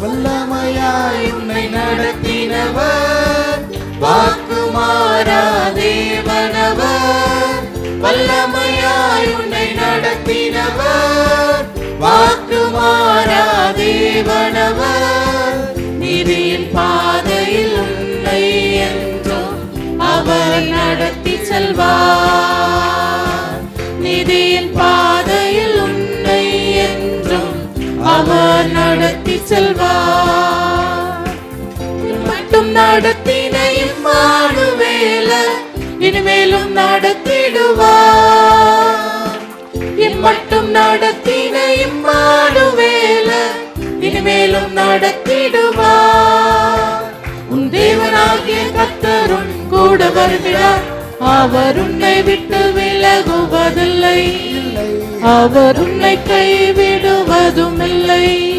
வல்லமையாய் உன்னை நடத்தினவர். வாக்கு மாறா தேவனவர். வல்லமையாய் உன்னை நடத்தினவர். வாக்கு மாறா தேவனவர். நிதியின் பாதையில் உன்னை என்றும் அவர் நடத்தி செல்வார். நிதியின் பாதையில் உன்னை என்றும் அவர் நடத்தி செல்வார். நடத்தின இம்மானுவேல இனிமேலும் நடத்திடுவார். மட்டும் நடத்தின இம்மானுவேல இனிமேலும் நடத்திடுவார். உன் தேவனாகிய கத்தரும் கூட வருகிறார். அவர் உன்னை விட்டு விலகுவதில்லை. அவர் உன்னை கைவிடுவதும் இல்லை